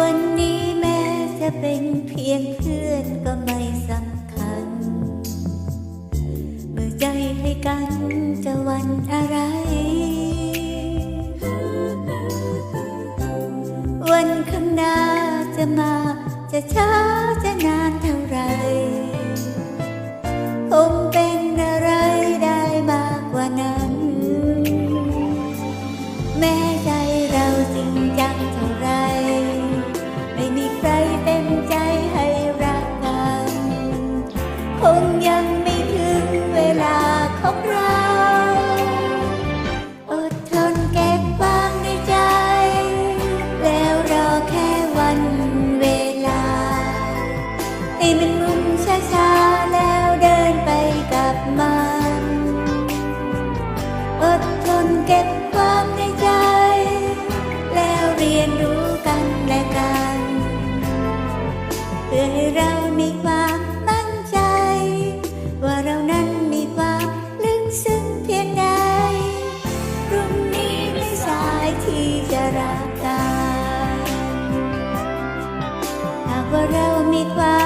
วันนี้แม้จะเป็นเพียงเพื่อนก็ไม่สำคัญ เมื่อใจให้กันจะวันอะไร วันข้างหน้าจะมาจะช้าจะนานเท่าไรคงเป็น ให้มันมุนช้าช้าแล้วเดินไปกับมันอดทนเก็บความในใจ แล้วเรียนรู้กันและกัน เพื่อให้เรามีความมั่นใจ ว่าเรานั้นมีความลึกซึ้งเพียงใดพรุ่งนี้ไม่สายที่จะรักกันหากว่าเรามีความ